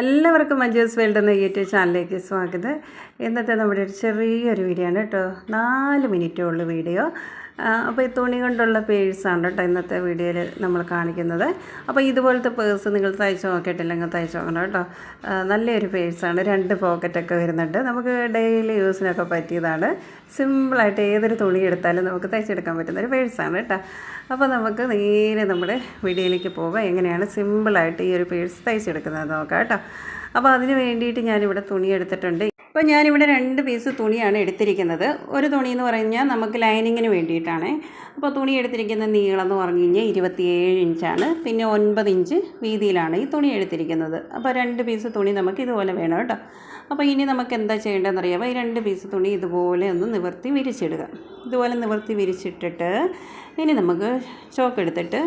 എല്ലാവർക്കും മഞ്ജുസ് വേൾഡ് എന്ന യൂട്യൂബ് ചാനലിലേക്ക് സ്വാഗതം. ഇന്നത്തെ നമ്മുടെ ഒരു ചെറിയൊരു വീഡിയോ ആണ് കേട്ടോ. നാല് മിനിറ്റേ ഉള്ളൂ വീഡിയോ. അപ്പോൾ ഈ തുണി കൊണ്ടുള്ള പേഴ്സാണ് കേട്ടോ ഇന്നത്തെ വീഡിയോയിൽ നമ്മൾ കാണിക്കുന്നത്. അപ്പോൾ ഇതുപോലത്തെ പേഴ്സ് നിങ്ങൾ തയ്ച്ച് നോക്കിയിട്ടില്ലെങ്കിൽ തയ്ച്ച് നോക്കണം കേട്ടോ. നല്ലൊരു പേഴ്സാണ് രണ്ട് പോക്കറ്റൊക്കെ വരുന്നുണ്ട്. നമുക്ക് ഡെയിലി യൂസിനൊക്കെ പറ്റിയതാണ്. സിമ്പിളായിട്ട് ഏതൊരു തുണി എടുത്താലും നമുക്ക് തയ്ച്ചെടുക്കാൻ പറ്റുന്ന ഒരു പേഴ്സാണ് കേട്ടോ. അപ്പോൾ നമുക്ക് നേരെ നമ്മുടെ വീഡിയോയിലേക്ക് പോകാം. എങ്ങനെയാണ് സിമ്പിളായിട്ട് ഈ ഒരു പേഴ്സ് തയ്ച്ചെടുക്കുന്നത് നോക്കാം കേട്ടോ. അപ്പോൾ അതിന് വേണ്ടിയിട്ട് ഞാനിവിടെ തുണി എടുത്തിട്ടുണ്ട്. അപ്പോൾ ഞാനിവിടെ രണ്ട് പീസ് തുണിയാണ് എടുത്തിരിക്കുന്നത്. ഒരു തുണി എന്ന് പറഞ്ഞാൽ നമുക്ക് ലൈനിങ്ങിന് വേണ്ടിയിട്ടാണ്. അപ്പോൾ തുണി എടുത്തിരിക്കുന്ന നീളം എന്ന് പറഞ്ഞു കഴിഞ്ഞാൽ ഇരുപത്തിയേഴ് ഇഞ്ചാണ്. പിന്നെ ഒൻപത് ഇഞ്ച് വീതിയിലാണ് ഈ തുണി എടുത്തിരിക്കുന്നത്. അപ്പോൾ രണ്ട് പീസ് തുണി നമുക്ക് ഇതുപോലെ വേണം കേട്ടോ. അപ്പോൾ ഇനി നമുക്ക് എന്താ ചെയ്യേണ്ടതെന്ന് അറിയാമോ? ഈ രണ്ട് പീസ് തുണി ഇതുപോലെ ഒന്ന് നിവർത്തി വിരിച്ചിടുക. ഇതുപോലെ നിവർത്തി വിരിച്ചിട്ടിട്ട് ഇനി നമുക്ക് ചോക്ക് എടുത്തിട്ട്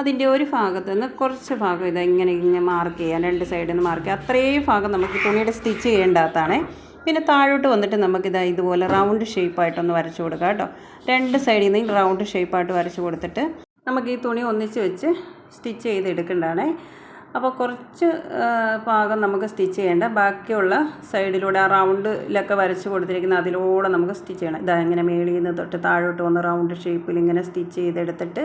അതിന്റെ ഒരു ഭാഗത്ത് നിന്ന് കുറച്ച് ഭാഗം ഇത് ഇങ്ങനെ ഇങ്ങനെ മാർക്ക് ചെയ്യാം. രണ്ട് സൈഡിൽ നിന്ന് മാർക്ക് ചെയ്യാം. അത്രയും ഭാഗം നമുക്ക് തുണിയുടെ സ്റ്റിച്ച് ചെയ്യേണ്ടാത്തതാണ് പിന്നെ താഴോട്ട് വന്നിട്ട് നമുക്കിത് ഇതുപോലെ റൗണ്ട് ഷേപ്പായിട്ടൊന്ന് വരച്ചു കൊടുക്കാം കേട്ടോ. രണ്ട് സൈഡിൽ നിന്ന് റൗണ്ട് ഷേപ്പായിട്ട് വരച്ചു കൊടുത്തിട്ട് നമുക്ക് ഈ തുണി ഒന്നിച്ച് വെച്ച് സ്റ്റിച്ച് ചെയ്തെടുക്കേണ്ടതാണ് അപ്പോൾ കുറച്ച് ഭാഗം നമുക്ക് സ്റ്റിച്ച് ചെയ്യേണ്ട. ബാക്കിയുള്ള സൈഡിലൂടെ ആ റൗണ്ടിലൊക്കെ വരച്ച് കൊടുത്തിരിക്കുന്ന അതിലൂടെ നമുക്ക് സ്റ്റിച്ച് ചെയ്യണം. ഇതാ ഇങ്ങനെ മേളിൽ നിന്ന് തൊട്ട് താഴോട്ട് വന്ന് റൗണ്ട് ഷേപ്പിൽ ഇങ്ങനെ സ്റ്റിച്ച് ചെയ്തെടുത്തിട്ട്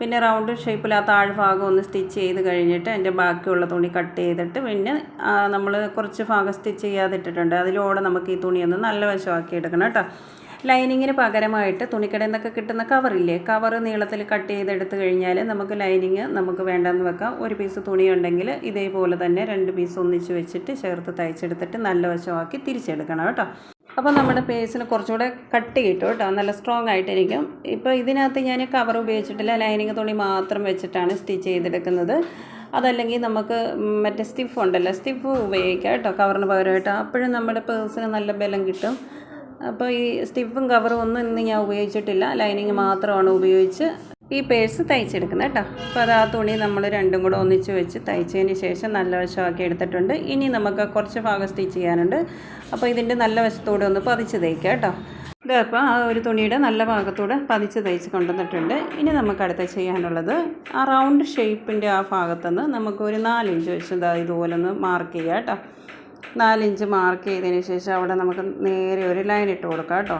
പിന്നെ റൗണ്ട് ഷേപ്പിൽ ആ താഴ്ഭാഗം ഒന്ന് സ്റ്റിച്ച് ചെയ്ത് കഴിഞ്ഞിട്ട് അതിന്റെ ബാക്കിയുള്ള തുണി കട്ട് ചെയ്തിട്ട് പിന്നെ നമ്മൾ കുറച്ച് ഭാഗം സ്റ്റിച്ച് ചെയ്യാതിട്ടിട്ടുണ്ട്. അതിലൂടെ നമുക്ക് ഈ തുണി ഒന്ന് നല്ല വശമാക്കി എടുക്കണം കേട്ടോ. ലൈനിങ്ങിന് പകരമായിട്ട് തുണിക്കടയിൽ നിന്നൊക്കെ കിട്ടുന്ന കവറില്ലേ കവർ നീളത്തിൽ കട്ട് ചെയ്തെടുത്ത് കഴിഞ്ഞാൽ നമുക്ക് ലൈനിങ് നമുക്ക് വേണ്ടെന്ന് വെക്കാം. ഒരു പീസ് തുണി ഉണ്ടെങ്കിൽ ഇതേപോലെ തന്നെ രണ്ട് പീസ് ഒന്നിച്ച് വെച്ചിട്ട് ചേർത്ത് തയ്ച്ചെടുത്തിട്ട് നല്ല വശമാക്കി തിരിച്ചെടുക്കണം കേട്ടോ. അപ്പോൾ നമ്മുടെ പേസിന് കുറച്ചുകൂടെ കട്ട് കിട്ടും കേട്ടോ. നല്ല സ്ട്രോങ് ആയിട്ടിരിക്കും. ഇപ്പോൾ ഇതിനകത്ത് ഞാൻ കവർ ഉപയോഗിച്ചിട്ടില്ല. ലൈനിങ് തുണി മാത്രം വെച്ചിട്ടാണ് സ്റ്റിച്ച് ചെയ്തെടുക്കുന്നത്. അതല്ലെങ്കിൽ നമുക്ക് മറ്റേ സ്റ്റിഫ് ഉണ്ടല്ലോ. സ്റ്റിഫ് ഉപയോഗിക്കാം കേട്ടോ കവറിന് പകരമായിട്ട്. അപ്പോഴും നമ്മുടെ പേഴ്സിന് നല്ല ബലം കിട്ടും. അപ്പോൾ ഈ സ്റ്റിഫും കവറും ഒന്നും ഇന്ന് ഞാൻ ഉപയോഗിച്ചിട്ടില്ല. ലൈനിങ് മാത്രമാണ് ഉപയോഗിച്ച് ഈ പേഴ്സ് തയ്ച്ചെടുക്കുന്നത് കേട്ടോ. അപ്പോൾ അത് ആ തുണി നമ്മൾ രണ്ടും കൂടെ ഒന്നിച്ച് വെച്ച് തയ്ച്ചതിന് ശേഷം നല്ല വശമാക്കി എടുത്തിട്ടുണ്ട്. ഇനി നമുക്ക് കുറച്ച് ഭാഗം സ്റ്റിച്ച് ചെയ്യാനുണ്ട്. അപ്പോൾ ഇതിന്റെ നല്ല വശത്തോടെ ഒന്ന് പതിച്ച് തയ്ക്കാം കേട്ടോ. അപ്പോൾ ആ ഒരു തുണിയുടെ നല്ല ഭാഗത്തൂടെ പതിച്ച് തയ്ച്ച് കൊണ്ടുവന്നിട്ടുണ്ട്. ഇനി നമുക്ക് അടുത്ത ചെയ്യാനുള്ളത് ആ റൗണ്ട് ഷേപ്പിന്റെ ആ ഭാഗത്തുനിന്ന് നമുക്ക് ഒരു നാലിഞ്ച് വെച്ച് ഇതുപോലെ ഒന്ന് മാർക്ക് ചെയ്യാം കേട്ടോ. നാലിഞ്ച് മാർക്ക് ചെയ്തതിന് ശേഷം അവിടെ നമുക്ക് നേരെ ഒരു ലൈൻ ഇട്ട് കൊടുക്കാം കേട്ടോ.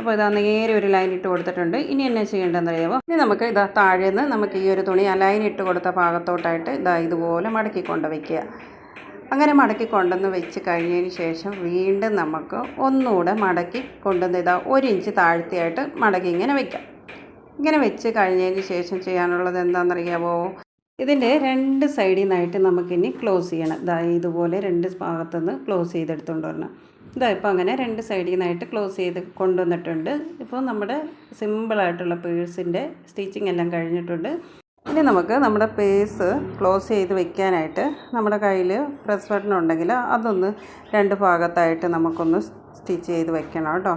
അപ്പോൾ ഇതാ നേരെ ഒരു ലൈൻ ഇട്ട് കൊടുത്തിട്ടുണ്ട്. ഇനി എന്നെ ചെയ്യേണ്ടതെന്ന് അറിയാമോ ഇനി നമുക്ക് ഇതാ താഴെ നിന്ന് നമുക്ക് ഈ ഒരു തുണി ആ ലൈൻ ഇട്ട് കൊടുത്ത ഭാഗത്തോട്ടായിട്ട് ഇതാ ഇതുപോലെ മടക്കി കൊണ്ട് വയ്ക്കുക അങ്ങനെ മടക്കി കൊണ്ടുവന്ന് വെച്ച് കഴിഞ്ഞതിന് ശേഷം വീണ്ടും നമുക്ക് ഒന്നുകൂടെ മടക്കി കൊണ്ടുവന്ന് ഇതാ ഒരു ഇഞ്ച് താഴ്ത്തിയായിട്ട് മടക്കി ഇങ്ങനെ വയ്ക്കാം ഇങ്ങനെ വെച്ച് കഴിഞ്ഞതിന് ശേഷം ചെയ്യാനുള്ളത് എന്താണെന്നറിയാമോ ഇതിന്റെ രണ്ട് സൈഡിൽ നിന്നായിട്ട് നമുക്കിനി ക്ലോസ് ചെയ്യണം. ഇതാ ഇതുപോലെ രണ്ട് ഭാഗത്തുനിന്ന് ക്ലോസ് ചെയ്തെടുത്തുകൊണ്ട് വരണം. ഇതാ ഇപ്പോൾ അങ്ങനെ രണ്ട് സൈഡിൽ നിന്നായിട്ട് ക്ലോസ് ചെയ്ത് കൊണ്ടുവന്നിട്ടുണ്ട്. ഇപ്പോൾ നമ്മുടെ സിമ്പിളായിട്ടുള്ള പേഴ്സിന്റെ സ്റ്റിച്ചിങ് എല്ലാം കഴിഞ്ഞിട്ടുണ്ട്. ഇനി നമുക്ക് നമ്മുടെ പേഴ്സ് ക്ലോസ് ചെയ്ത് വെക്കാനായിട്ട് നമ്മുടെ കയ്യിൽ പ്രസ് ബട്ടൺ ഉണ്ടെങ്കിൽ അതൊന്ന് രണ്ട് ഭാഗത്തായിട്ട് നമുക്കൊന്ന് സ്റ്റിച്ച് ചെയ്ത് വെക്കണം കേട്ടോ.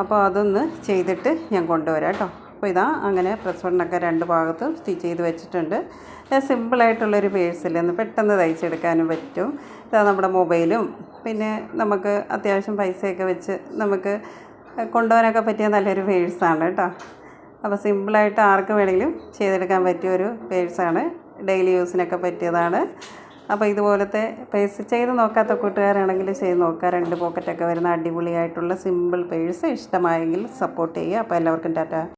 അപ്പോൾ അതൊന്ന് ചെയ്തിട്ട് ഞാൻ കൊണ്ടുവരാം കേട്ടോ. അപ്പോൾ ഇതാ അങ്ങനെ പ്രസ് വണ്ണൊക്കെ രണ്ട് ഭാഗത്തും സ്റ്റിച്ച് ചെയ്ത് വെച്ചിട്ടുണ്ട്. സിമ്പിളായിട്ടുള്ളൊരു പേഴ്സിൽ ഒന്ന് പെട്ടെന്ന് തയ്ച്ചെടുക്കാനും പറ്റും. ഇതാ നമ്മുടെ മൊബൈലും. പിന്നെ നമുക്ക് അത്യാവശ്യം പൈസയൊക്കെ വെച്ച് നമുക്ക് കൊണ്ടുപോകാനൊക്കെ പറ്റിയ നല്ലൊരു പേഴ്സാണ് കേട്ടോ. അപ്പോൾ സിമ്പിളായിട്ട് ആർക്ക് വേണമെങ്കിലും ചെയ്തെടുക്കാൻ പറ്റിയ ഒരു പേഴ്സാണ്. ഡെയിലി യൂസിനൊക്കെ പറ്റിയതാണ്. അപ്പോൾ ഇതുപോലത്തെ പേഴ്സ് ചെയ്ത് നോക്കാത്ത കൂട്ടുകാരാണെങ്കിൽ ചെയ്ത് നോക്കുക. രണ്ട് പോക്കറ്റൊക്കെ വരുന്ന അടിപൊളിയായിട്ടുള്ള സിമ്പിൾ പേഴ്സ് ഇഷ്ടമായെങ്കിൽ സപ്പോർട്ട് ചെയ്യുക. അപ്പോൾ എല്ലാവർക്കും ടാറ്റ.